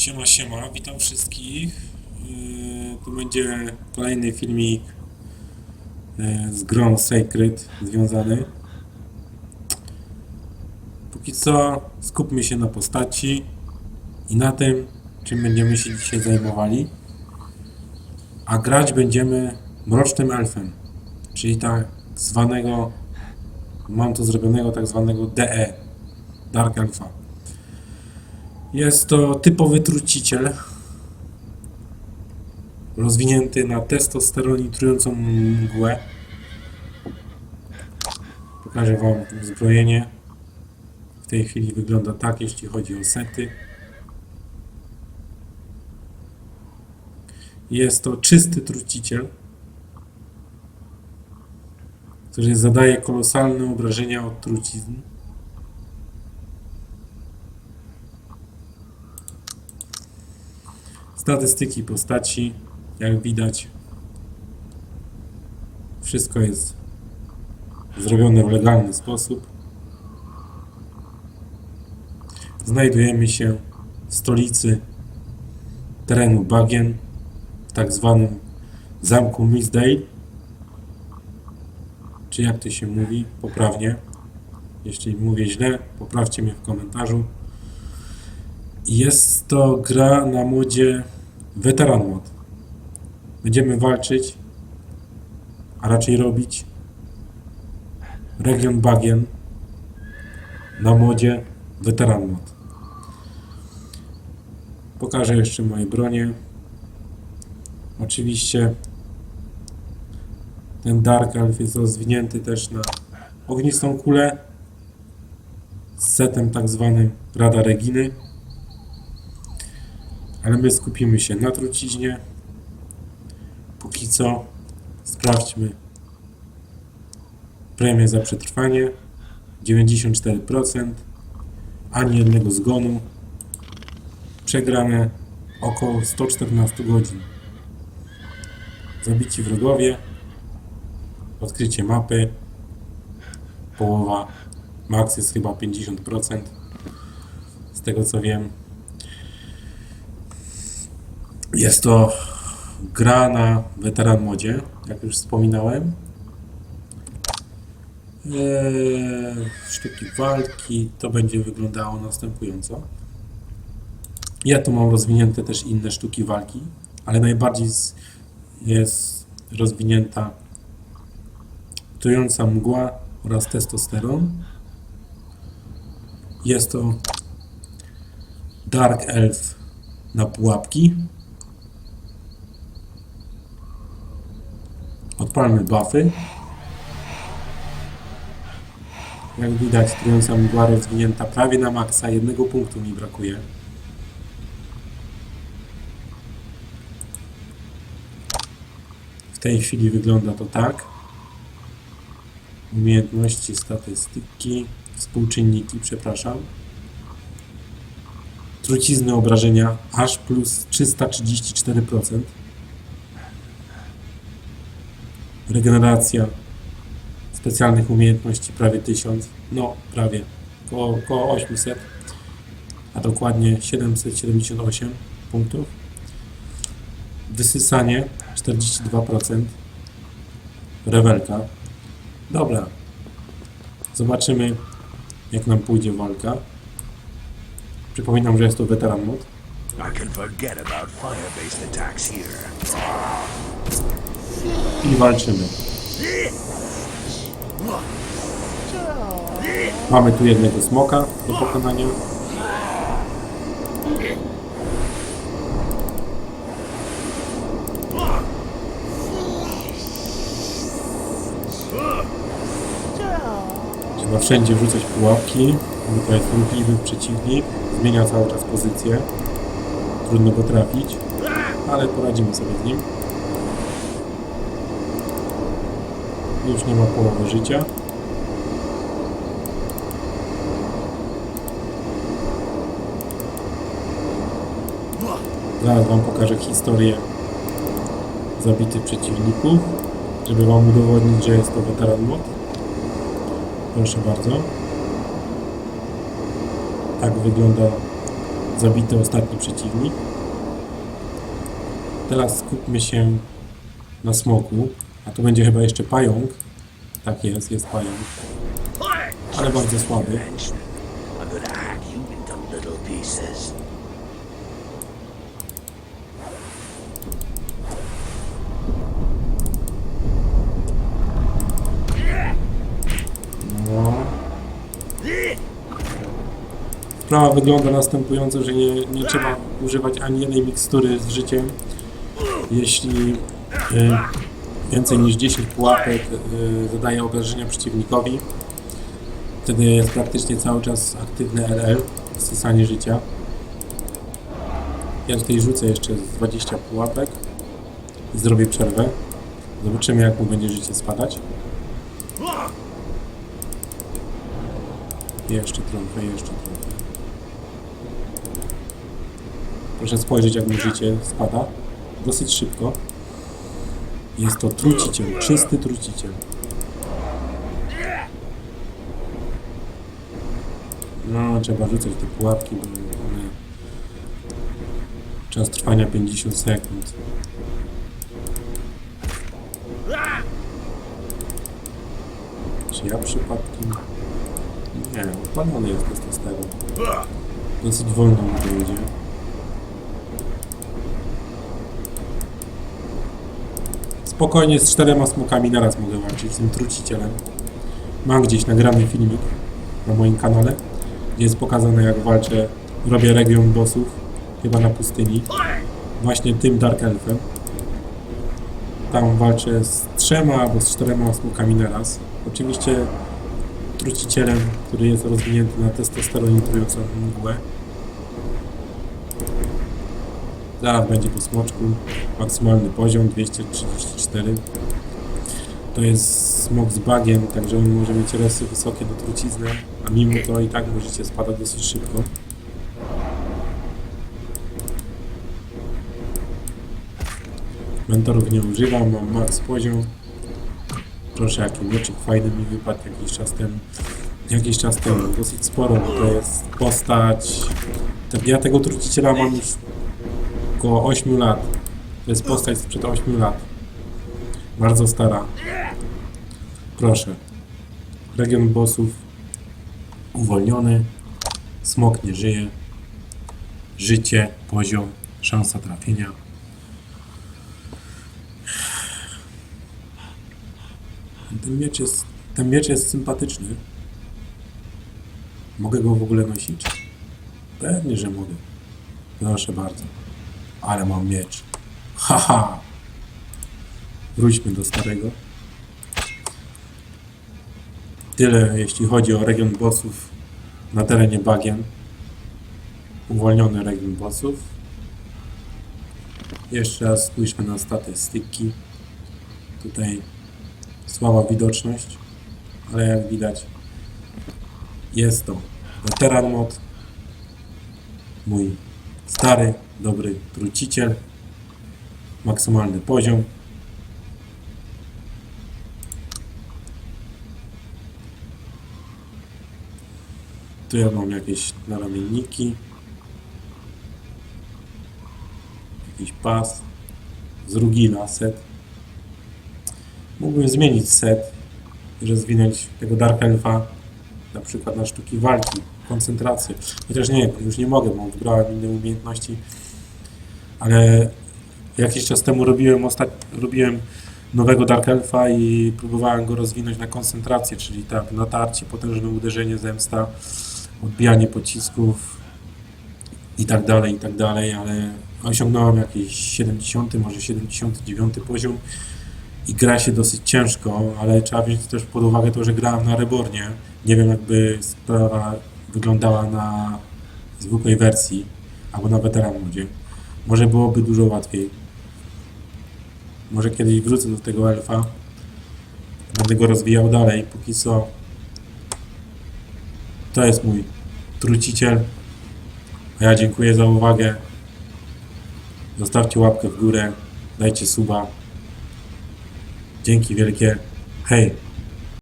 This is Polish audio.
Siema, siema, witam wszystkich. Yy, Tu będzie kolejny filmik yy, z grą Sacred związany. Póki co skupmy się na postaci i na tym, czym będziemy się dzisiaj zajmowali. A grać będziemy Mrocznym Elfem, czyli tak zwanego, mam to zrobionego tak zwanego DE, Dark Elfa. Jest to typowy truciciel. Rozwinięty na testosteron i trującą mgłę. Pokażę Wam zbrojenie. W tej chwili wygląda tak, jeśli chodzi o sety. Jest to czysty truciciel, który zadaje kolosalne obrażenia od trucizn. Statystyki postaci, jak widać, wszystko jest zrobione w legalny sposób. Znajdujemy się w stolicy terenu Bagien, w tak zwanym zamku Misdale, czy jak to się mówi poprawnie. Jeśli mówię źle, poprawcie mnie w komentarzu. Jest to gra na modzie Veteran Mod. Będziemy walczyć, a raczej robić region Bagien na modzie Veteran Mod. Pokażę jeszcze moje bronie. Oczywiście ten Dark Elf jest rozwinięty też na ognistą kulę z setem tak zwanym Rada Reginy. Ale my skupimy się na truciźnie. Póki co sprawdźmy premię za przetrwanie 94%, ani jednego zgonu, przegrane około 114 godzin. Zabici wrogowie, odkrycie mapy, połowa, max jest chyba 50%, z tego co wiem. Jest to gra na weteran modzie, jak już wspominałem. Eee, sztuki walki to będzie wyglądało następująco. Ja tu mam rozwinięte też inne sztuki walki, ale najbardziej jest rozwinięta trująca mgła oraz testosteron. Jest to Dark Elf na pułapki. Odpalmy buffy. Jak widać, trująca mgła rozwinięta prawie na maksa. Jednego punktu mi brakuje. W tej chwili wygląda to tak. Umiejętności, statystyki, współczynniki, przepraszam. Trucizny obrażenia aż plus 334%. Regeneracja specjalnych umiejętności prawie 1000, no prawie, około, około 800, a dokładnie 778 punktów. Wysysanie 42%. Rewelka. Dobra. Zobaczymy jak nam pójdzie walka. Przypominam, że jest to weteran mod. I can forget about fire-based attacks here. I walczymy. Mamy tu jednego smoka do pokonania. Trzeba wszędzie wrzucać pułapki, bo to jest ruchliwy przeciwnik. Zmienia cały czas pozycję. Trudno go trafić, ale poradzimy sobie z nim. Już nie ma połowy życia. Zaraz Wam pokażę historię zabitych przeciwników, żeby Wam udowodnić, że jest to weteran mod. Proszę bardzo. Tak wygląda Zabity ostatni przeciwnik. Teraz skupmy się na smoku. A tu będzie chyba jeszcze pająk. Tak jest, jest pająk. Ale bardzo słaby. No. Sprawa wygląda następująco, że nie, nie trzeba używać ani jednej mikstury z życiem. Jeśli y, więcej niż 10 pułapek y, zadaje obrażenia przeciwnikowi, wtedy jest praktycznie cały czas aktywny LL, stosanie życia. Ja tutaj rzucę jeszcze z 20 pułapek i zrobię przerwę. Zobaczymy jak mu będzie życie spadać. Jeszcze trochę, jeszcze trochę. Proszę spojrzeć, jak mu życie spada. Dosyć szybko. Jest to truciciel, czysty truciciel. No, trzeba rzucać te pułapki, bo one... Czas trwania 50 sekund. Czy ja przypadkiem... Nie, odpalony jest testosteron. Dosyć wolno mi to idzie. Spokojnie z czterema smokami naraz mogę walczyć, z tym trucicielem. Mam gdzieś nagrany filmik na moim kanale, gdzie jest pokazane jak walczę, robię region bossów, chyba na pustyni. Właśnie tym Dark Elfem. Tam walczę z trzema albo z czterema smokami naraz. Oczywiście trucicielem, który jest rozwinięty na testosteronitrującą mgłę. Zaraz będzie po smoczku. Maksymalny poziom 234. To jest smok z bagiem, także on może mieć resy wysokie do trucizny, a mimo to i tak możecie spadać dosyć szybko. Mentorów nie używam, mam max poziom. Proszę, jaki mieczyk fajny mi wypadł jakiś czas temu. Jakiś czas temu, dosyć sporo, bo to jest postać... Ja tego truciciela mam już około 8 lat. To jest postać sprzed 8 lat. Bardzo stara. Proszę. Region bossów uwolniony. Smok nie żyje. Życie, poziom, szansa trafienia. Ten miecz jest, ten miecz jest sympatyczny. Mogę go w ogóle nosić? Pewnie, że mogę. Proszę bardzo. Ale mam miecz. Haha! Wróćmy do starego. Tyle jeśli chodzi o region bossów na terenie bagien. Uwolniony region bossów. Jeszcze raz spójrzmy na statystyki. Tutaj słaba widoczność, ale jak widać jest to weteran mod. Mój stary, dobry truciciel. Maksymalny poziom. Tu ja mam jakieś naramienniki. Jakiś pas. Z Rugila set. Mógłbym zmienić set i rozwinąć tego Dark Elfa na przykład na sztuki walki, koncentrację. Chociaż nie, już nie mogę, bo wybrałem inne umiejętności. Ale jakiś czas temu robiłem, ostat... robiłem nowego Dark Elfa i próbowałem go rozwinąć na koncentrację, czyli tak natarcie, potężne uderzenie, zemsta, odbijanie pocisków i tak dalej, i tak dalej, ale osiągnąłem jakiś 70, może 79 poziom i gra się dosyć ciężko, ale trzeba wziąć też pod uwagę to, że grałem na Rebornie. Nie wiem, jakby sprawa wyglądała na zwykłej wersji albo na weteran modzie. Może byłoby dużo łatwiej. Może kiedyś wrócę do tego elfa. Będę go rozwijał dalej. Póki co to jest mój truciciel. A ja dziękuję za uwagę. Zostawcie łapkę w górę. Dajcie suba. Dzięki wielkie. Hej!